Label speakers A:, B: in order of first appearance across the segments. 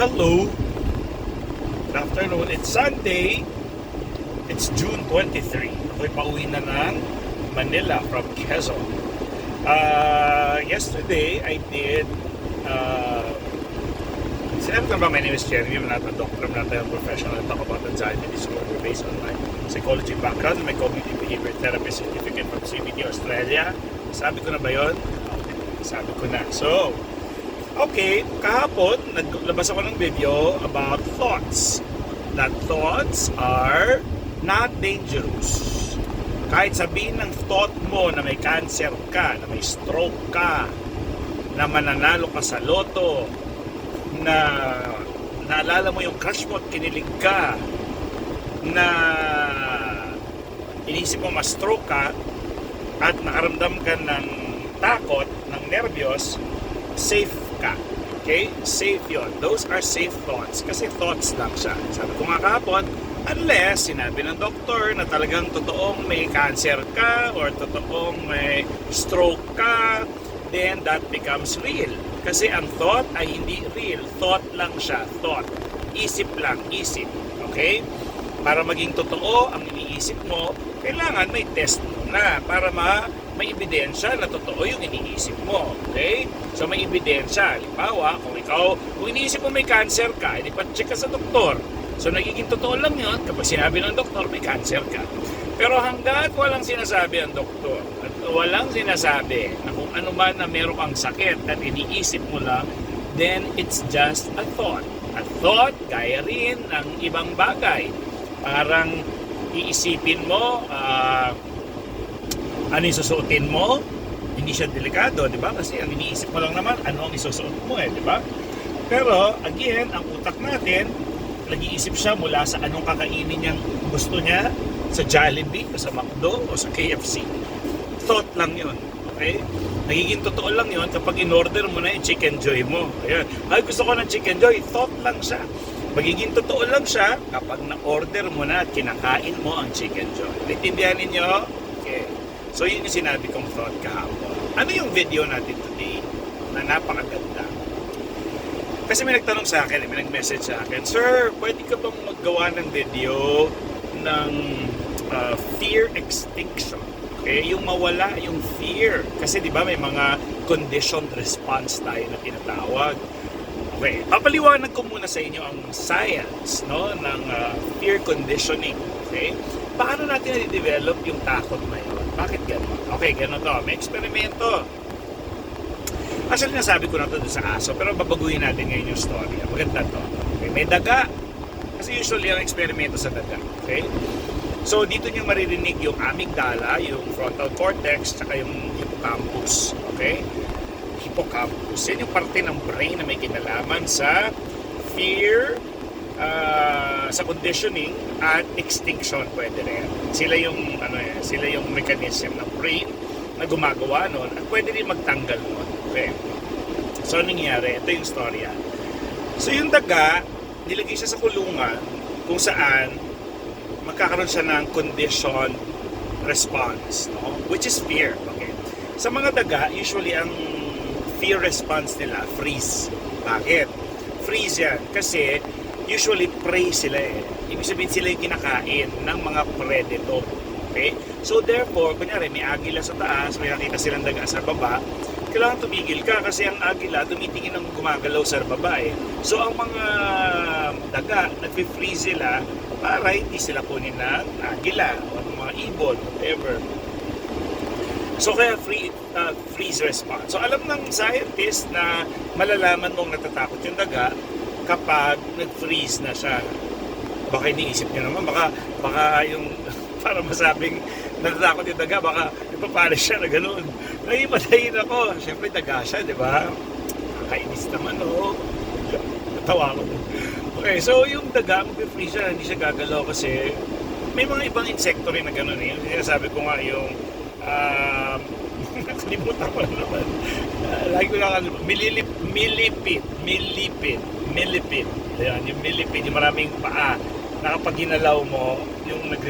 A: Hello. Good afternoon. It's Sunday. It's June 23. Ako'y pauwi na ng Manila from Quezon. Uh, yesterday, I did uh, Sinabi ba, my name is Jeremy. I'm not a doctor. I'm not a professional. I talk about anxiety disorder based on my psychology background my cognitive behavior therapy certificate from CBT Australia. Sabi ko na ba yun? Okay, sabi ko na. So, okay, kahapon, naglabas ako ng video about thoughts. That thoughts are not dangerous. Kahit sabihin ng thought mo na may cancer ka, na may stroke ka, na mananalo ka sa loto, na naalala mo yung crush mo at kinilig ka na inisip mo ma-stroke ka at nakaramdam ka ng takot, ng nervyos, safe ka. Okay? Safe yon. Those are safe thoughts. Kasi thoughts lang siya. Sabi ko nga kahapon, unless sinabi ng doktor na talagang totoong may cancer ka or totoong may stroke ka, then that becomes real. Kasi ang thought ay hindi real. Thought lang siya. Thought. Isip lang. Isip. Okay? Para maging totoo ang iniisip mo, kailangan may test mo na para ma may ebidensya na totoo yung iniisip mo. Okay? So may ebidensya. Halimbawa, kung ikaw, kung iniisip mo may cancer ka, edi pa-check ka sa doktor. So nagiging totoo lang yun kapag sinabi ng doktor may cancer ka. Pero hanggat walang sinasabi ang doktor at walang sinasabi na kung ano man na meron kang sakit at iniisip mo lang, then it's just a thought. A thought, gaya rin ng ibang bagay. Parang iisipin mo, ah, ano yung susuotin mo, hindi siya delikado, di ba? Kasi ang iniisip mo lang naman, ano ang isusuot mo eh, di ba? Pero, again, ang utak natin, nag-iisip siya mula sa anong kakainin niyang gusto niya, sa Jollibee, o sa McDo, o sa KFC. Thought lang yun. Okay? Nagiging totoo lang yun kapag in-order mo na yung chicken joy mo. Ayan. Ay, gusto ko ng chicken joy. Thought lang siya. Magiging totoo lang siya kapag na-order mo na at kinakain mo ang chicken joy. Naintindihan ninyo? So, yun yung sinabi kong thought kahapon. Ano yung video natin today na napakaganda? Kasi may nagtanong sa akin, may nag-message sa akin, Sir, pwede ka bang maggawa ng video ng uh, fear extinction? Okay, yung mawala yung fear. Kasi di ba may mga conditioned response tayo na tinatawag. Okay, papaliwanag ko muna sa inyo ang science no, ng uh, fear conditioning. Okay? Paano natin na-develop yung takot na? Bakit gano'n? Okay, gano'n to. May eksperimento. Actually, nasabi ko na to sa aso, pero babaguhin natin ngayon yung story. Maganda to. Okay, may daga. Kasi usually ang eksperimento sa daga. Okay? So, dito nyo maririnig yung amygdala, yung frontal cortex, tsaka yung hippocampus. Okay? Hippocampus. Yan yung parte ng brain na may kinalaman sa fear, uh, sa conditioning, at extinction pwede rin. Sila yung, ano yan, sila yung mechanism ng brain na gumagawa nun at pwede rin magtanggal nun. Okay. So, anong nangyari? Ito yung storya. So, yung daga, nilagay siya sa kulungan kung saan magkakaroon siya ng conditioned response, no? which is fear. Okay. Sa mga daga, usually ang fear response nila, freeze. Bakit? Freeze yan. Kasi usually prey sila eh. Ibig sabihin sila yung kinakain ng mga predator. Okay? So therefore, kunyari may agila sa taas, may nakita silang daga sa baba, kailangan tumigil ka kasi ang agila tumitingin ng gumagalaw sa baba eh. So ang mga daga, nagpi-freeze sila para hindi sila kunin ng agila o ng mga ibon, whatever. So kaya free, uh, freeze response. So alam ng scientist na malalaman mong natatakot yung daga kapag nag-freeze na siya. Baka iniisip niyo naman, baka, baka yung para masabing natatakot yung daga, baka ipapalis siya na gano'n. Nahimatayin ako. Siyempre daga siya, di ba? Nakainis naman, oh. Natawa ko. Okay, so yung daga, mag-freeze siya, hindi siya gagalaw kasi may mga ibang insekto rin na gano'n eh. Yung sinasabi ko nga yung um, nakalimutan ko na naman. Lagi ko nakalimutan. Mililip, millipede. Millipede. Millipede. Ayan, yung millipede, yung maraming paa na kapag ginalaw mo, yung nag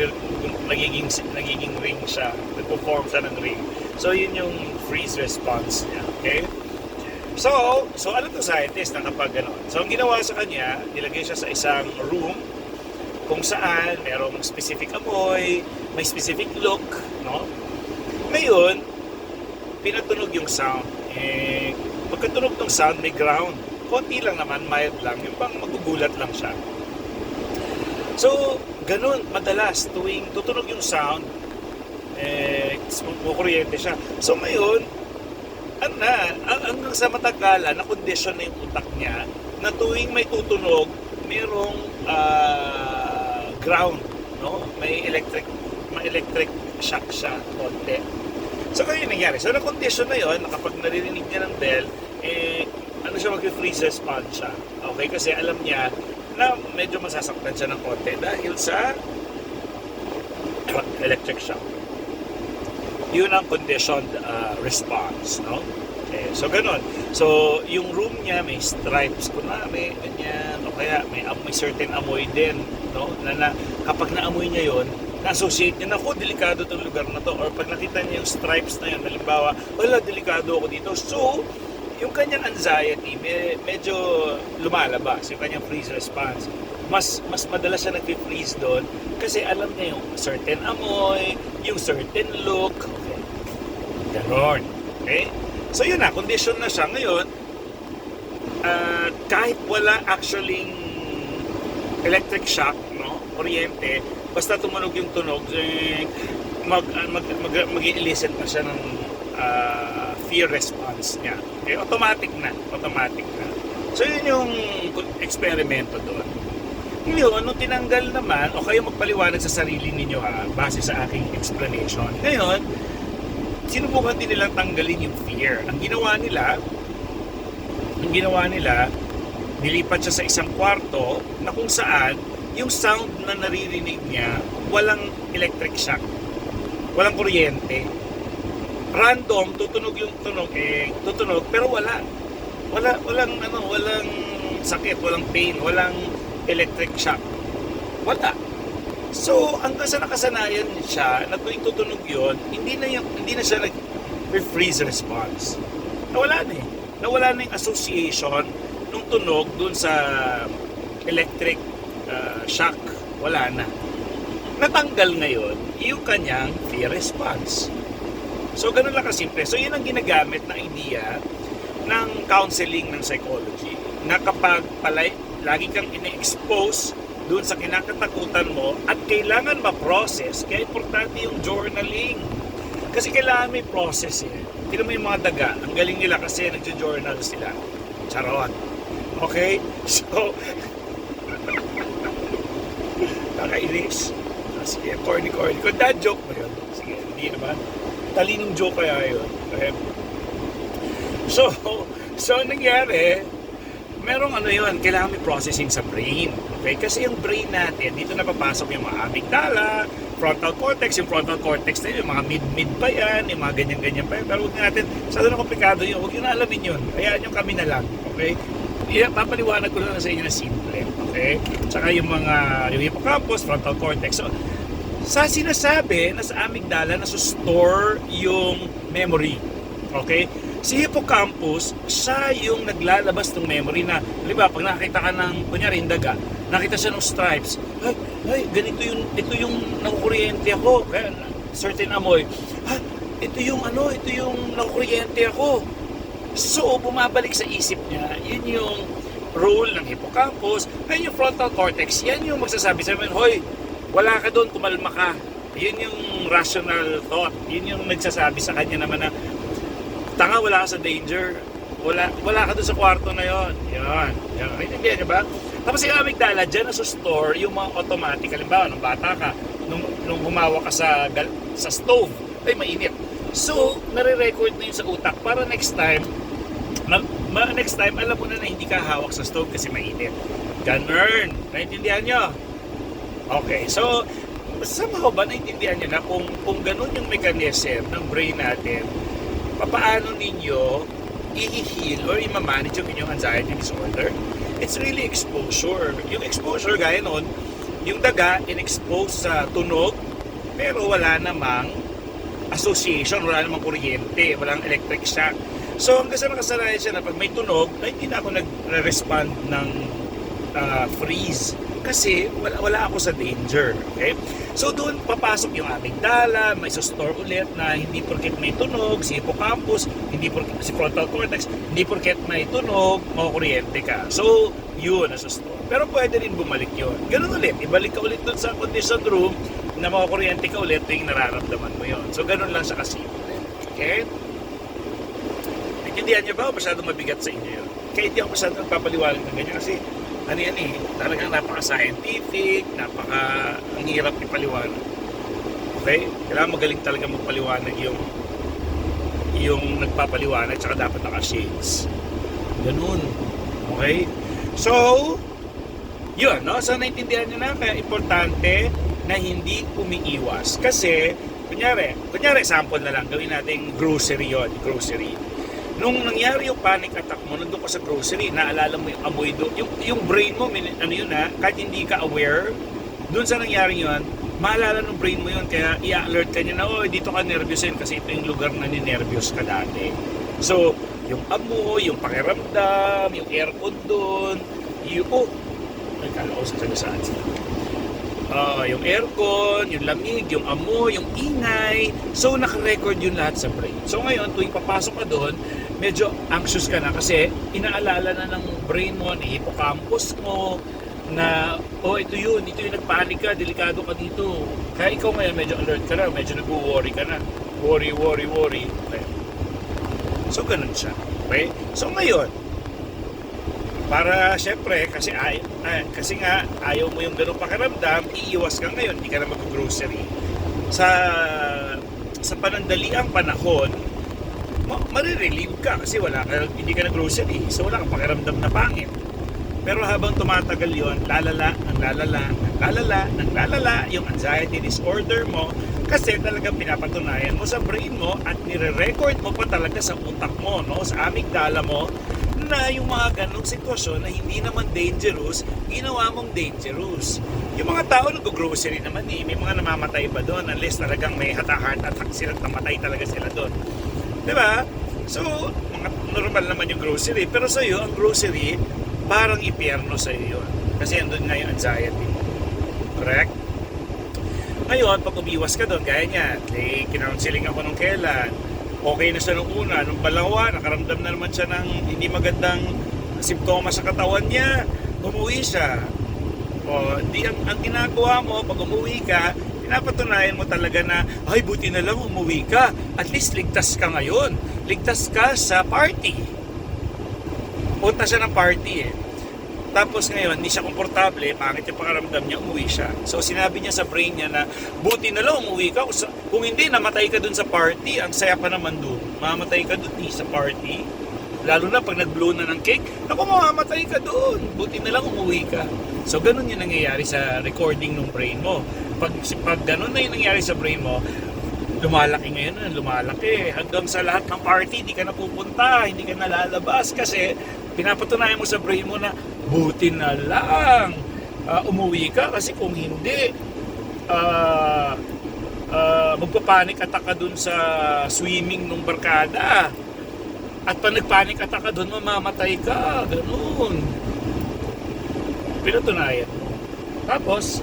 A: nagiging, nagiging ring siya. Nagpo-form siya ng ring. So, yun yung freeze response niya. Okay? So, so ano to scientist na kapag gano'n? So, ang ginawa sa kanya, nilagay siya sa isang room kung saan merong specific amoy, may specific look, no? Ngayon, pinatunog yung sound. Eh, pagkatunog ng sound, may ground. Konti lang naman, mild lang. Yung bang magugulat lang siya. So, ganun, madalas, tuwing tutunog yung sound, eh, kukuryente siya. So, ngayon, ano na, ang- hanggang sa matagalan, na condition na yung utak niya, na tuwing may tutunog, merong ah, ground, no? May electric, may electric shock siya, konti. So, yung nangyari. So, na yun, na kapag naririnig niya ng bell, eh, ano siya, mag-freeze response siya. Okay? Kasi alam niya na medyo masasaktan siya ng konti dahil sa electric shock. Yun ang conditioned uh, response, no? Okay, so ganun. So, yung room niya may stripes kunwari, ganyan, o kaya may, may certain amoy din, no? Na, na kapag naamoy niya yon na-associate niya na, ako, delikado tong lugar na to. Or pag nakita niya yung stripes na yun, halimbawa, wala, delikado ako dito. So, yung kanyang anxiety, me- medyo lumalabas, yung kanyang freeze response. Mas mas madalas siya nag-freeze doon kasi alam niya yung certain amoy, yung certain look. Okay. Ganon. Okay? So yun na, condition na siya. Ngayon, ah, kahit wala actually electric shock, no, kuryente, basta tumunog yung tunog, eh, mag, ah, mag, mag, mag-elicit na siya ng ah, fear response niya. Okay? Automatic na. Automatic na. So yun yung eksperimento doon. Ngayon, nung tinanggal naman, o kayo magpaliwanag sa sarili ninyo ha, base sa aking explanation. Ngayon, sinubukan din nilang tanggalin yung fear. Ang ginawa nila, ang ginawa nila, nilipat siya sa isang kwarto na kung saan yung sound na naririnig niya, walang electric shock. Walang kuryente. Random, tutunog yung tunog eh, tutunog, pero wala. Wala, walang ano, walang sakit, walang pain, walang electric shock. Wala. So, hanggang sa nakasanayan siya, na tuwing tutunog yun, hindi na, yung, hindi na siya nag-freeze response. Nawala na eh. Nawala na yung association nung tunog dun sa electric uh, shock. Wala na. Natanggal ngayon yung kanyang fear response. So, ganun lang kasimple. So, yun ang ginagamit na idea ng counseling ng psychology na kapag palay, lagi kang ine-expose doon sa kinakatakutan mo at kailangan ma-process, kaya importante yung journaling. Kasi kailangan may process eh. Tignan mo yung mga daga, ang galing nila kasi nagjo-journal sila. Charot. Okay? So, nakainis. Ah, Sige, corny corny. Kung dad joke mo yun, sige, hindi naman. Talinong joke kaya yun. Okay? So, so ang nangyari, merong ano yun, kailangan may processing sa brain. Okay? Kasi yung brain natin, dito na papasok yung mga amygdala, frontal cortex, yung frontal cortex na yun, yung mga mid-mid pa yan, yung mga ganyan-ganyan pa yan. Pero huwag natin, masyado na komplikado yun, huwag yun na alamin yun. Hayaan yung kami na lang. Okay? Yeah, papaliwanag ko lang sa inyo na simple. Okay? Tsaka yung mga, yung hippocampus, frontal cortex. So, sa sinasabi na sa amygdala na store yung memory. Okay? Si hippocampus, siya yung naglalabas ng memory na, di ba, pag nakita ka ng, kunyari, yung daga, nakita siya ng stripes, ay, ay, ganito yung, ito yung nakukuryente ako, kaya, certain amoy, ha, ito yung ano, ito yung nakukuryente ako. So, bumabalik sa isip niya, yun yung role ng hippocampus, ayun yung frontal cortex, yan yung magsasabi sa amin, hoy, wala ka doon, kumalma ka. Yun yung rational thought, yun yung nagsasabi sa kanya naman na, tanga, wala ka sa danger. Wala, wala ka doon sa kwarto na yon. Yan. Yan. Naintindihan niyo ba? Tapos yung amygdala, dyan na store yung mga automatic. Halimbawa, nung bata ka, nung, nung humawa ka sa, sa stove, ay mainit. So, nare-record na yun sa utak para next time, ma- ma- next time, alam mo na na hindi ka hawak sa stove kasi mainit. Ganun. Naintindihan nyo? Okay, so, somehow ba naintindihan nyo na kung, kung ganun yung mechanism ng brain natin, papaano ninyo i-heal or i-manage yung inyong anxiety disorder? It's really exposure. Yung exposure, gaya nun, yung daga in-expose sa tunog, pero wala namang association, wala namang kuryente, walang electric shock. So hanggang sa nakasanayan siya na pag may tunog, ay hindi na ako nag-respond ng ah, freeze kasi wala, wala ako sa danger. Okay? So doon papasok yung amygdala, may store ulit na hindi porket may tunog, si hippocampus, hindi porket, si frontal cortex, hindi porket may tunog, makukuryente ka. So yun, store. Pero pwede rin bumalik yun. Ganun ulit, ibalik ka ulit doon sa condition room na makukuryente ka ulit yung nararamdaman mo yun. So ganun lang siya kasimple. Okay? Naintindihan niyo ba o masyadong mabigat sa inyo yun? Kaya hindi ako masyadong nagpapaliwanag ng ganyan kasi ano yan eh, talagang napaka-scientific, napaka, ang hirap ipaliwanag. Okay? Kailangan magaling talaga magpaliwanag yung yung nagpapaliwanag tsaka dapat naka-shades. Ganun. Okay? So, yun, no? So, naintindihan nyo na, kaya importante na hindi umiiwas. Kasi, kunyari, kunyari, sample na lang, gawin natin grocery yon grocery. Nung nangyari yung panic attack mo, nandun ka sa grocery, naalala mo yung amoy do, yung, yung brain mo, ano yun ha, kahit hindi ka aware, dun sa nangyari yun, maalala ng brain mo yun, kaya i-alert ka niya na, oh, dito ka nervyusin kasi ito yung lugar na ninervyos ka dati. So, yung amoy, yung pakiramdam, yung aircon dun, yung, oh, ay, kala ko sa saan sila. Ah, yung aircon, yung lamig, yung amoy, yung ingay. So, nakarecord yun lahat sa brain. So, ngayon, tuwing papasok ka doon, medyo anxious ka na kasi inaalala na ng brain mo, ni hippocampus mo, na, oh, ito yun, ito yung nagpanik ka, delikado ka dito. Kaya ikaw ngayon, medyo alert ka na, medyo nag-worry ka na. Worry, worry, worry. Okay. So, ganun siya. Okay? So, ngayon, para syempre kasi ay, ay- kasi nga ayaw mo yung ganung pakiramdam, iiwas ka ngayon, hindi ka na mag-grocery. Sa sa panandaliang panahon, ma- marirelieve ka kasi wala ka, hindi ka na grocery. So wala kang pakiramdam na pangit. Pero habang tumatagal yon, lalala, ang lalala, ang lalala, ang lalala, yung anxiety disorder mo, kasi talagang pinapatunayan mo sa brain mo at nire-record mo pa talaga sa utak mo, no? sa amygdala mo, na yung mga ganong sitwasyon na hindi naman dangerous, ginawa mong dangerous. Yung mga tao nag-grocery naman eh, may mga namamatay pa doon unless talagang may heart attack sila, namatay talaga sila doon. Ba? So, mga normal naman yung grocery. Pero sa iyo, ang grocery, parang impyerno sa iyo yun. Kasi andun nga yung anxiety mo. Correct? Ngayon, pag umiwas ka doon, gaya niya, eh, kinounseling ako nung kailan, okay na siya nung una, nung palawa, nakaramdam na naman siya ng hindi magandang simptomas sa katawan niya, umuwi siya. O, di ang, ang ginagawa mo, pag umuwi ka, pinapatunayan mo talaga na, ay, buti na lang umuwi ka. At least ligtas ka ngayon. Ligtas ka sa party. Punta siya ng party eh. Tapos ngayon, hindi siya komportable, pangit yung pakaramdam niya, umuwi siya. So sinabi niya sa brain niya na, buti na lang umuwi ka. Kung hindi, namatay ka dun sa party, ang saya pa naman dun. Mamatay ka dun eh, sa party. Lalo na pag nag-blow na ng cake, naku, mamamatay ka dun. Buti na lang umuwi ka. So ganun yung nangyayari sa recording ng brain mo. Pag, pag ganun na yung nangyayari sa brain mo, lumalaki ngayon lumalaki. Hanggang sa lahat ng party, hindi ka na pupunta, hindi ka nalalabas kasi pinapatunayan mo sa brain mo na buti na lang ah, umuwi ka kasi kung hindi, ah ah, magpapanik attack ka dun sa swimming nung barkada. At pag nagpanik attack ka dun, mamamatay ka. Ganun. Pinatunayan. Tapos,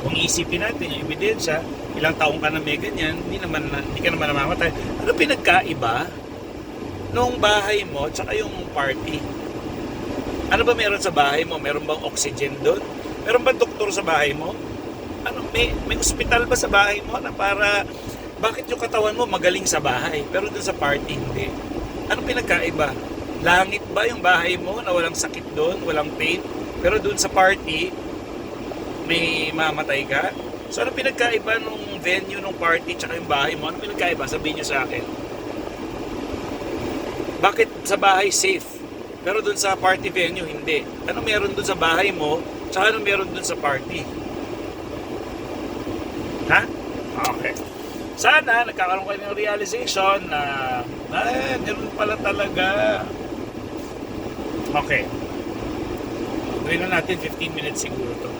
A: kung isipin natin yung ebidensya, ilang taong ka na may ganyan, hindi, naman, na- hindi ka naman namamatay. Ano pinagkaiba nung bahay mo tsaka yung party? Ano ba meron sa bahay mo? Meron bang oxygen doon? Meron bang doktor sa bahay mo? Ano, may, may ospital ba sa bahay mo na para bakit yung katawan mo magaling sa bahay pero doon sa party hindi? Ano pinagkaiba? Langit ba yung bahay mo na walang sakit doon, walang pain? Pero doon sa party, may mamatay ka? So ano pinagkaiba nung venue nung party tsaka yung bahay mo? Ano pinagkaiba? Sabihin niyo sa akin. Bakit sa bahay safe? Pero doon sa party venue, hindi. Ano meron doon sa bahay mo? Tsaka ano meron doon sa party? Ha? Okay. Sana nagkakaroon kayo ng realization na ah, ganun pala talaga. Okay. Gawin na natin 15 minutes siguro to.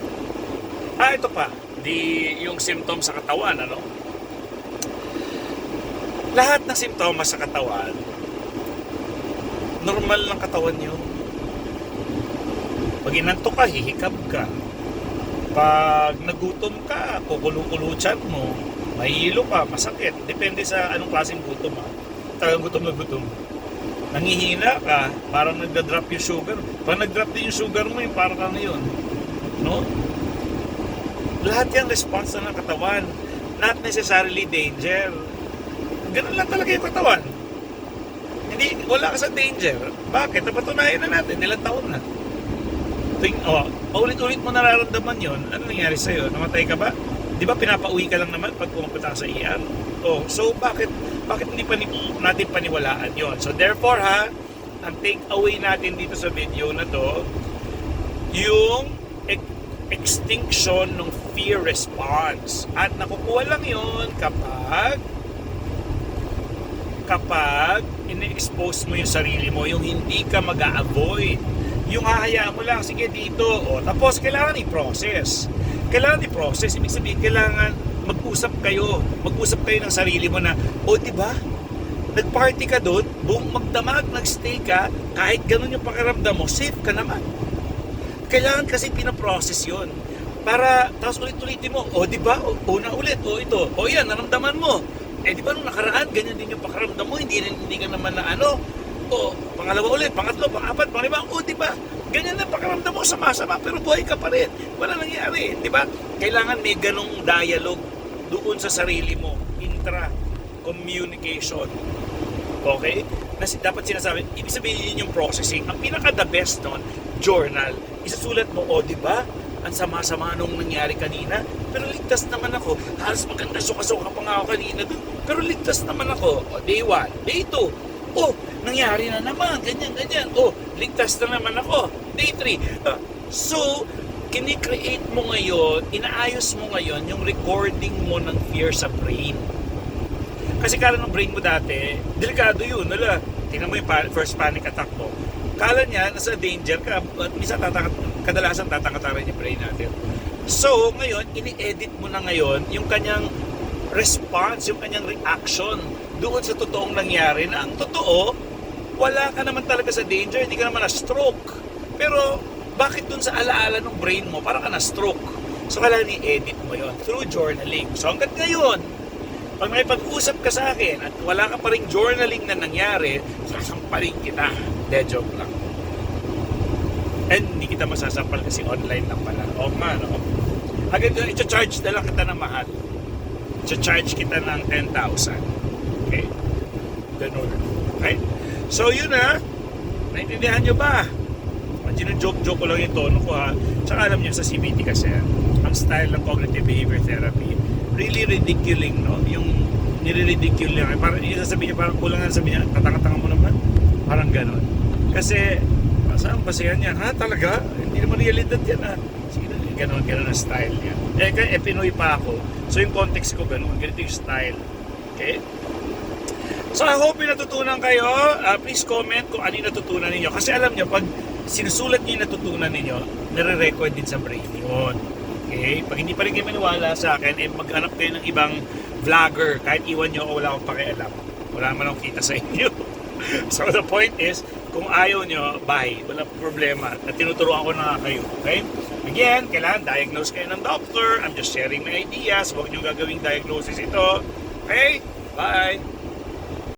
A: Ah, ito pa. Di yung symptoms sa katawan, ano? Lahat ng simptomas sa katawan, Normal ng katawan yun. Pag inantok ka, hihikab ka. Pag nagutom ka, kukulo-kulo tiyan mo. Mahilo ka, masakit. Depende sa anong klaseng gutom ha. Talagang gutom na gutom. Nangihina ka, parang nagda-drop yung sugar. Pag nag-drop din yung sugar mo, yung parang ano yun. No? Lahat yung response na ng katawan. Not necessarily danger. Ganun lang talaga yung katawan. Hindi, wala ka sa danger. Bakit? Napatunayan na natin, ilang taon na. Ting, oh, ulit-ulit mo nararamdaman yon ano nangyari sa'yo? Namatay ka ba? Di ba pinapauwi ka lang naman pag pumunta ka sa ER? Oh, so bakit bakit hindi pa natin paniwalaan yon? So therefore ha, ang take away natin dito sa video na to, yung ex- extinction ng fear response. At nakukuha lang yon kapag kapag ini-expose mo yung sarili mo, yung hindi ka mag avoid yung hahayaan mo lang, sige dito, o, tapos kailangan i-process. Kailangan i-process, ibig sabihin, kailangan mag-usap kayo, mag-usap kayo ng sarili mo na, o, di ba? Nag-party ka doon, buong magdamag, nag-stay ka, kahit ganun yung pakiramdam mo, safe ka naman. Kailangan kasi pinaprocess yon para tapos ulit-ulitin mo, o di ba, una ulit, o ito, o yan, naramdaman mo. Eh di ba nung nakaraan, ganyan din yung pakiramdam mo, hindi, hindi ka naman na ano, o pangalawa ulit, pangatlo, pangapat, panglima, o di ba, ganyan na pakiramdam mo, sama-sama, pero buhay ka pa rin. Wala nangyari, di ba? Kailangan may ganong dialogue doon sa sarili mo, intra-communication. Okay? Na dapat sinasabi, ibig sabihin yun yung processing. Ang pinaka the best nun, journal. Isusulat mo, o di ba? Ang sama-sama nung nangyari kanina. Pero ligtas naman ako. Halos maganda suka-suka pa nga ako kanina dun. Pero ligtas naman ako. Day 1, day 2. Oh, nangyari na naman. Ganyan, ganyan. Oh, ligtas na naman ako. Day 3. Ah, so, kinikreate mo ngayon, inaayos mo ngayon yung recording mo ng fear sa brain. Kasi kala ng brain mo dati, delikado yun. Nala, tingnan mo yung first panic attack mo. Kala niya, nasa danger ka. At minsan tatangat, kadalasan tatangataran yung brain natin. So, ngayon, ini-edit mo na ngayon yung kanyang response, yung kanyang reaction doon sa totoong nangyari na ang totoo, wala ka naman talaga sa danger, hindi ka naman na-stroke. Pero, bakit dun sa alaala ng brain mo, parang ka na-stroke? So, kailangan i-edit mo yon through journaling. So, hanggat ngayon, pag may pag-usap ka sa akin at wala ka pa rin journaling na nangyari, sasampalin kita. De, joke lang. And hindi kita masasampal kasi online lang pala. O nga, no? Agad, i-charge na lang kita ng mahal. I-charge kita ng 10,000. Okay? Ganun. Okay? So, yun ha. Naintindihan nyo ba? joke-joke ko lang yung tono ko ha. Tsaka alam niyo sa CBT kasi, ang style ng cognitive behavior therapy, really ridiculing, no? Yung nire-ridicule niya. Parang yung sasabihin niya, parang kulang na sabihin niya, katanga-tanga mo naman. Parang ganon. Kasi, saan basehan yan? Ha, talaga? Hindi naman realidad yan ha. Sige na, ganon, ganon ang style niya. Eh, kaya eh, Pinoy pa ako. So yung context ko ganon, ganito yung style. Okay? So I hope yung natutunan kayo. Uh, please comment kung ano yung natutunan ninyo. Kasi alam nyo, pag sinusulat nyo yung natutunan ninyo, nare-record din sa brain yun. Okay? Pag hindi pa rin kayo maniwala sa akin, eh maghanap kayo ng ibang vlogger. Kahit iwan nyo ako, wala akong pakialam. Wala naman akong kita sa inyo. so the point is, kung ayaw nyo, bye. Wala problema. At tinuturuan ko na kayo. Okay? Again, kailangan diagnose kayo ng doctor. I'm just sharing my ideas. Huwag nyo gagawing diagnosis ito. Okay? Bye!